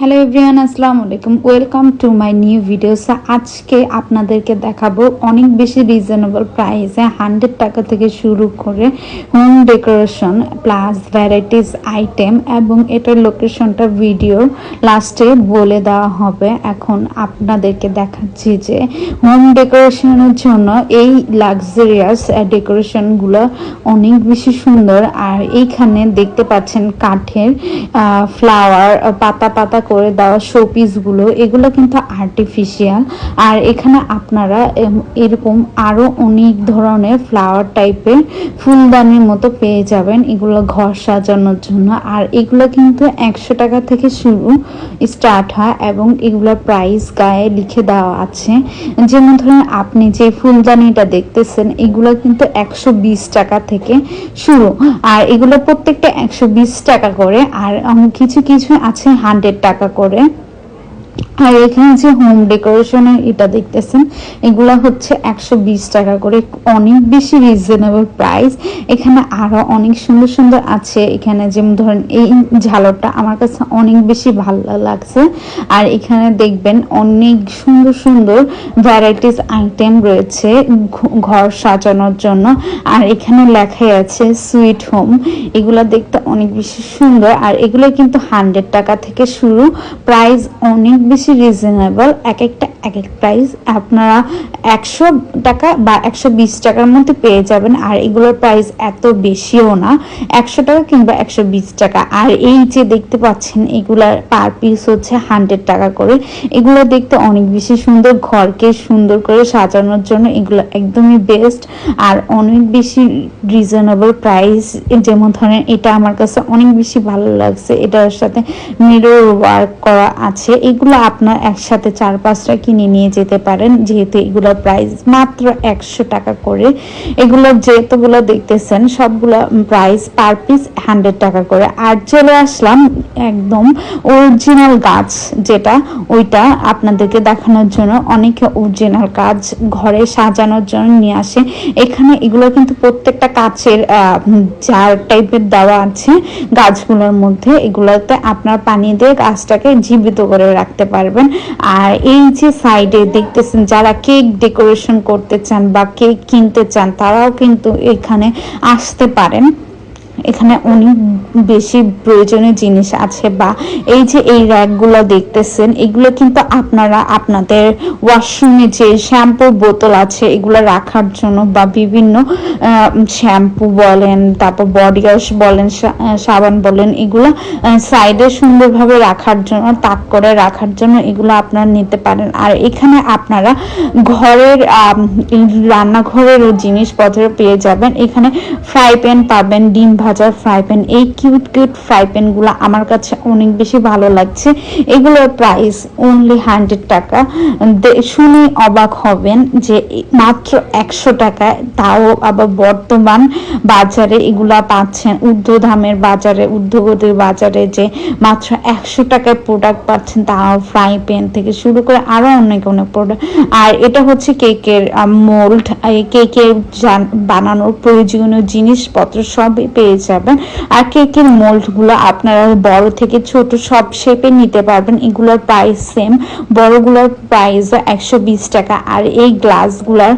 Hello everyone আসসালামু আলাইকুম। Welcome to my new videos আজকে আপনাদেরকে দেখাবো অনেক বেশি রিজনেবল প্রাইসে হান্ড্রেড টাকা থেকে শুরু করে home decoration plus varieties item এবং এটার লোকেশনটা ভিডিও লাস্টে বলে দেওয়া হবে। এখন আপনাদেরকে দেখাচ্ছি যে হোম ডেকোরেশনের জন্য এই লাক্সারিয়াস ডেকোরেশনগুলো অনেক বেশি সুন্দর। আর এইখানে দেখতে পাচ্ছেন কাঠের ফ্লাওয়ার পাতা পাতা করে দেওয়া শোপিসগুলো এগুলো কিন্তু আর্টিফিশিয়াল আর এখানে আপনারা এরকম আরও অনেক ধরনের ফ্লাওয়ার টাইপের ফুলদানির মতো পেয়ে যাবেন এগুলো ঘর সাজানোর জন্য। আর এগুলো কিন্তু একশো টাকা থেকে শুরু স্টার্ট হয় এবং এগুলোর প্রাইস গায়ে লিখে দেওয়া আছে। যেমন ধরেন আপনি যে ফুলদানিটা দেখতেছেন, এগুলো কিন্তু একশো বিশ টাকা থেকে শুরু। আর এগুলো প্রত্যেকটা একশো বিশ টাকা করে। আর কিছু কিছু আছে হান্ড্রেড টাকা করে আর এখানে যে হোম ডেকোরেশনের এটা দেখতেছেন, এগুলা হচ্ছে একশো বিশ টাকা করে, অনেক বেশি রিজনেবল প্রাইস এখানে আরও অনেক সুন্দর সুন্দর আছে। এখানে যেমন ধরেন, এই ঝালরটা আমার কাছে অনেক বেশি ভালো লাগছে। আর এখানে দেখবেন অনেক সুন্দর সুন্দর ভ্যারাইটিস আইটেম রয়েছে ঘর সাজানোর জন্য। আর এখানে লেখাই আছে সুইট হোম এগুলা দেখতে অনেক বেশি সুন্দর। আর এগুলো কিন্তু হান্ড্রেড টাকা থেকে শুরু। প্রাইস অনেক বেশি রিজনেবল এক একটা এক এক প্রাইস আপনারা একশো টাকা বা একশো বিশ টাকার মধ্যে পেয়ে যাবেন। আর এগুলোর প্রাইস এত বেশিও না। একশো টাকা কিংবা একশো বিশ টাকা। আর এই যে দেখতে পাচ্ছেন এগুলার পার পিস হচ্ছে হান্ড্রেড টাকা করে। এগুলো দেখতে অনেক বেশি সুন্দর। ঘরকে সুন্দর করে সাজানোর জন্য এগুলো একদমই বেস্ট আর অনেক বেশি রিজনেবল প্রাইস যেমন ধরেন, এটা আমার কাছে অনেক বেশি ভালো লাগছে। এটার সাথে মিরর ওয়ার্ক করা আছে। এগুলো আপনার একসাথে চার পাঁচটা কিনে নিয়ে যেতে পারেন। যেহেতু এগুলোর প্রাইস মাত্র একশো টাকা করে। এগুলোর যেহেতুগুলো দেখতেছেন, সবগুলো প্রাইস পার পিস হান্ড্রেড টাকা করে। আর চলে আসলাম একদম অরিজিনাল গাছ, যেটা ওইটা আপনাদেরকে দেখানোর জন্য অনেকে অরিজিনাল কাজ ঘরে সাজানোর জন্য নিয়ে আসে। এখানে এগুলো কিন্তু প্রত্যেকটা কাচের জার টাইপের দেওয়া আছে গাছগুলোর মধ্যে, এগুলোতে আপনার পানি দিয়ে গাছটাকে জীবিত করে রাখতে পারবেন। আর এই যে সাইডে দেখতেছেন, যারা কেক ডেকোরেশন করতে চান বা কেক কিনতে চান, তারাও কিন্তু এখানে আসতে পারেন। এখানে অনেক বেশি প্রয়োজনীয় জিনিস আছে বা এই যে এই র্যাকগুলো দেখতেছেন, এগুলো কিন্তু আপনারা আপনাদের ওয়াশরুমে যে শ্যাম্পুর বোতল আছে, এগুলো রাখার জন্য বা বিভিন্ন শ্যাম্পু বলেন, তারপর বডি ওয়াশ বলেন সাবান বলেন, এগুলো সাইডে সুন্দরভাবে রাখার জন্য, তাক করে রাখার জন্য এগুলো আপনারা নিতে পারেন। আর এখানে আপনারা ঘরের রান্নাঘরেরও জিনিসপত্র পেয়ে যাবেন। এখানে ফ্রাই প্যান পাবেন, ডিম ভাজার ফ্রাই প্যান এই কিউট কিউট ফ্রাই প্যানগুলো আমার কাছে অনেক বেশি ভালো লাগছে। এগুলোর প্রাইস অনলি হান্ড্রেড টাকা। শুনে অবাক হবেন যে মাত্র একশো টাকায় তাও আবার বর্তমান বাজারে এগুলা পাচ্ছেন। ঊর্ধ্বধামের বাজারে, ঊর্ধ্বগতির বাজারে যে মাত্র একশো টাকায় প্রোডাক্ট পাচ্ছেন, তাও ফ্রাই প্যান থেকে শুরু করে আরও অনেক অনেক প্রোডাক্ট আর এটা হচ্ছে কেকের মোল্ড কেকের বানানোর প্রয়োজনীয় জিনিসপত্র সবই পেয়ে যাবেন। আর কেকের মোল্ডগুলো আপনারা বড় থেকে ছোট সব শেপে নিতে পারবেন। এগুলোর প্রাইস সেম বড়গুলোর প্রাইস একশো বিশ টাকা। আর এই গ্লাসগুলোর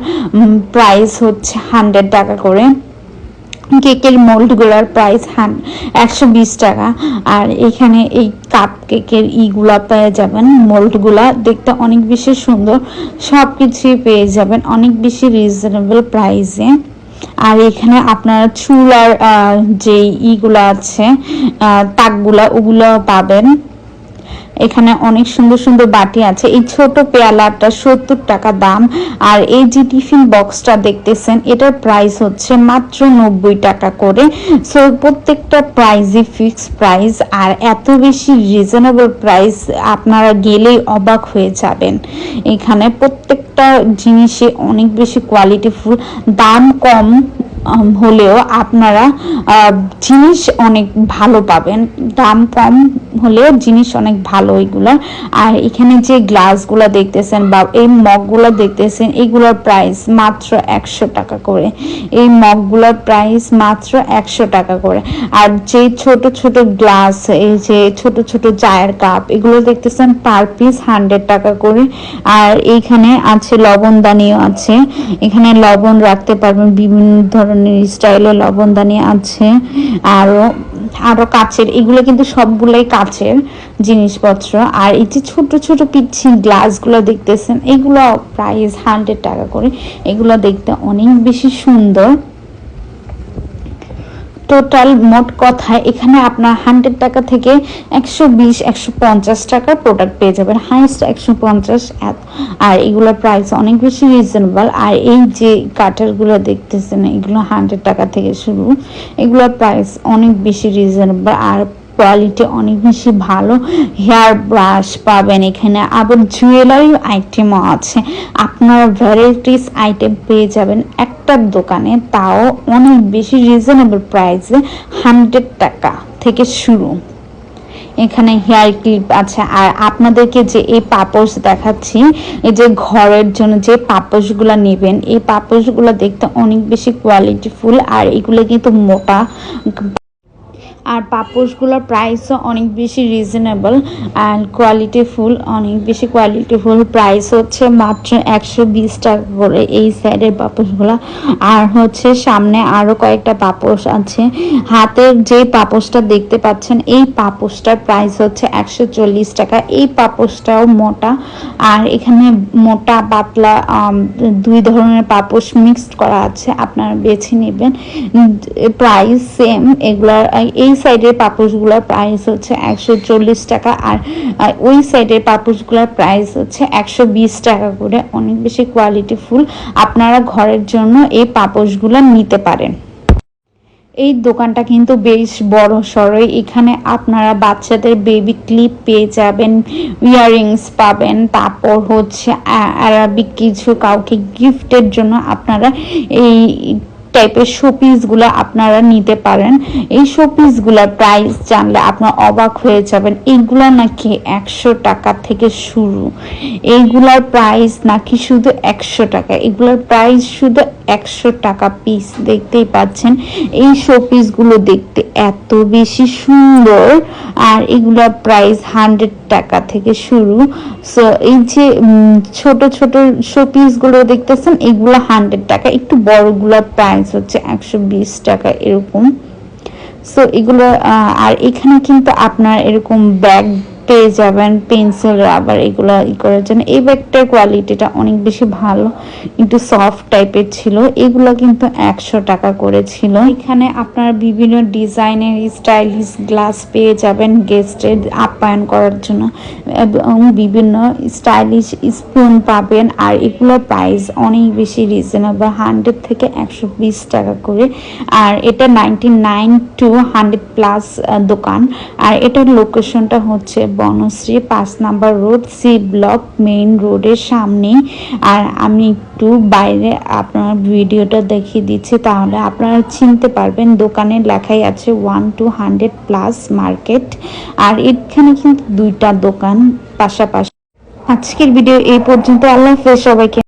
প্রাইস হচ্ছে হান্ড্রেড টাকা করে। কেকের মোল্ডগুলোর প্রাইস হান একশো বিশ টাকা। আর এখানে এই কাপ কেকের ইগুলা পেয়ে যাবেন। মোল্ডগুলা দেখতে অনেক বেশি সুন্দর। সব কিছুই পেয়ে যাবেন। অনেক বেশি রিজনেবল প্রাইসে আর এখানে আপনার চুলার যে ইগুলা আছে তাকগুলা ওগুলো পাবেন। এখানে অনেক সুন্দর সুন্দর বাটি আছে। এই ছোট পেয়ালাটা সত্তর টাকা দাম। আর এই যে টিফিন বক্সটা দেখতেছেন, এটার প্রাইস হচ্ছে মাত্র নব্বই টাকা করে। সো প্রত্যেকটা প্রাইসই ফিক্স প্রাইস আর এত বেশি রিজনেবল প্রাইস আপনারা গেলেই অবাক হয়ে যাবেন। এখানে প্রত্যেকটা জিনিসে অনেক বেশি কোয়ালিটিফুল দাম কম হলেও আপনারা জিনিস অনেক ভালো পাবেন। দাম কম হলেও জিনিস অনেক ভালো এগুলার আর এখানে যে গ্লাসগুলো দেখতেছেন বা এই মগগুলো দেখতেছেন, এগুলোর প্রাইস মাত্র একশো টাকা করে। এই মগগুলোর প্রাইস মাত্র একশো টাকা করে। আর যে ছোট ছোট গ্লাস, এই যে ছোট ছোট চায়ের কাপ এগুলো দেখতেছেন পার পিস হান্ড্রেড টাকা করে। আর এইখানে আছে লবণদানিও আছে। এখানে লবণ রাখতে পারবেন বিভিন্ন ধরনের স্টাইলের লবণদানি আছে, আরও আরও কাচের, এগুলো কিন্তু সবগুলোই কাচের জিনিসপত্র। আর এই যে ছোট ছোট পিচ্ছি গ্লাসগুলো দেখতেছেন, এগুলো প্রাইস হান্ড্রেড টাকা করে। এগুলো দেখতে অনেক বেশি সুন্দর। টোটাল মোট কথায় এখানে আপনার হান্ড্রেড টাকা থেকে একশো বিশ, একশো পঞ্চাশ টাকার প্রোডাক্ট পেয়ে যাবেন। হাইস্ট একশো পঞ্চাশ আর এগুলোর প্রাইস অনেক বেশি রিজনেবল আর এই যে কাটারগুলো দেখতেছেন, এগুলো হান্ড্রেড টাকা থেকে শুরু। এগুলোর প্রাইস অনেক বেশি রিজনেবল আর কোয়ালিটি অনেক বেশি ভালো। হেয়ার ব্রাশ পাবেন এখানে। আবার জুয়েলারি আইটেমও আছে। আপনারা ভ্যারাইটিস আইটেম পেয়ে যাবেন। একটা দোকানে তাও অনেক বেশি রিজনেবল প্রাইসে হান্ড্রেড টাকা থেকে শুরু। এখানে হেয়ার ক্লিপ আছে। আর আপনাদেরকে যে এই পাপোশ দেখাচ্ছি, এই যে ঘরের জন্য যে পাপোশগুলো নেবেন, এই পাপোশগুলো দেখতে অনেক বেশি কোয়ালিটিফুল আর এগুলো কিন্তু মোটা আর পাপোশগুলোর প্রাইসও অনেক বেশি রিজনেবল আর কোয়ালিটি ফুল অনেক বেশি কোয়ালিটি ফুল প্রাইস হচ্ছে মাত্র একশো বিশ টাকা করে এই সাইডের পাপোশগুলো। আর হচ্ছে সামনে আরও কয়েকটা পাপোশ আছে। হাতের যে পাপোশটা দেখতে পাচ্ছেন, এই পাপোশটার প্রাইস হচ্ছে একশো চল্লিশ টাকা। এই পাপোশটাও মোটা। আর এখানে মোটা, পাতলা দুই ধরনের পাপোশ মিক্সড করা আছে। আপনারা বেছে নেবেন। প্রাইস সেম এগুলার এই সাইডের পাপোশগুলোর প্রাইস হচ্ছে একশো চল্লিশ টাকা আর ওই সাইডের পাপোশগুলোর প্রাইস হচ্ছে একশো বিশ টাকা করে। অনেক বেশি কোয়ালিটি ফুল আপনারা ঘরের জন্য এই পাপোশগুলো নিতে পারেন। এই দোকানটা কিন্তু বেশ বড় সড়ই। এখানে আপনারা বাচ্চাদের বেবি ক্লিপ পেয়ে যাবেন ইয়াররিংস পাবেন, তারপর হচ্ছে অ্যারাবিক কিছু কাউকে গিফটের জন্য আপনারা এই টাইপের শোপিসগুলো আপনারা নিতে পারেন। এই শোপিসগুলোর প্রাইস জানলে আপনার অবাক হয়ে যাবেন, এইগুলো নাকি একশো টাকা থেকে শুরু। এইগুলার প্রাইস নাকি শুধু একশো টাকা এগুলোর প্রাইস শুধু একশো টাকা পিস দেখতেই পাচ্ছেন। এই শোপিসগুলো দেখতে এত বেশি সুন্দর। আর এগুলোর প্রাইস হান্ড্রেড টাকা থেকে শুরু। সো এই যে ছোট ছোট শোপিসগুলো দেখতেছেন, এগুলো হান্ড্রেড টাকা। একটু বড়গুলোর প্রাইস হচ্ছে একশো বিশ টাকা এরকম। সো এগুলো আর এখানে কিন্তু আপনার এরকম ব্যাগ পেয়ে যাবেন পেন্সিল রাবার এগুলো ই করার জন্য। এই ব্যাগটার কোয়ালিটিটা অনেক বেশি ভালো, একটু সফট টাইপের ছিল। এগুলো কিন্তু একশো টাকা করে ছিল। এখানে আপনার বিভিন্ন ডিজাইনের স্টাইলিশ গ্লাস পেয়ে যাবেন গেস্টের আপ্যায়ন করার জন্য। এবং বিভিন্ন স্টাইলিশ স্পুন পাবেন। আর এগুলোর প্রাইস অনেক বেশি রিজনেবল হান্ড্রেড থেকে একশো বিশ টাকা করে। আর এটা ninety nine to hundred plus দোকান। আর এটার লোকেশনটা হচ্ছে বনশ্রী, পাঁচ number road, C block, main রোডের সামনে আর আমি একটু বাইরে আপনার ভিডিওটা দেখিয়ে দিচ্ছি, তাহলে আপনারা চিনতে পারবেন, দোকানে লেখাই আছে one to hundred plus market. আর এখানে কিন্তু দুইটা দোকান পাশাপাশি। আজকের ভিডিও এই পর্যন্ত, আল্লাহ হাফেজ সবাইকে।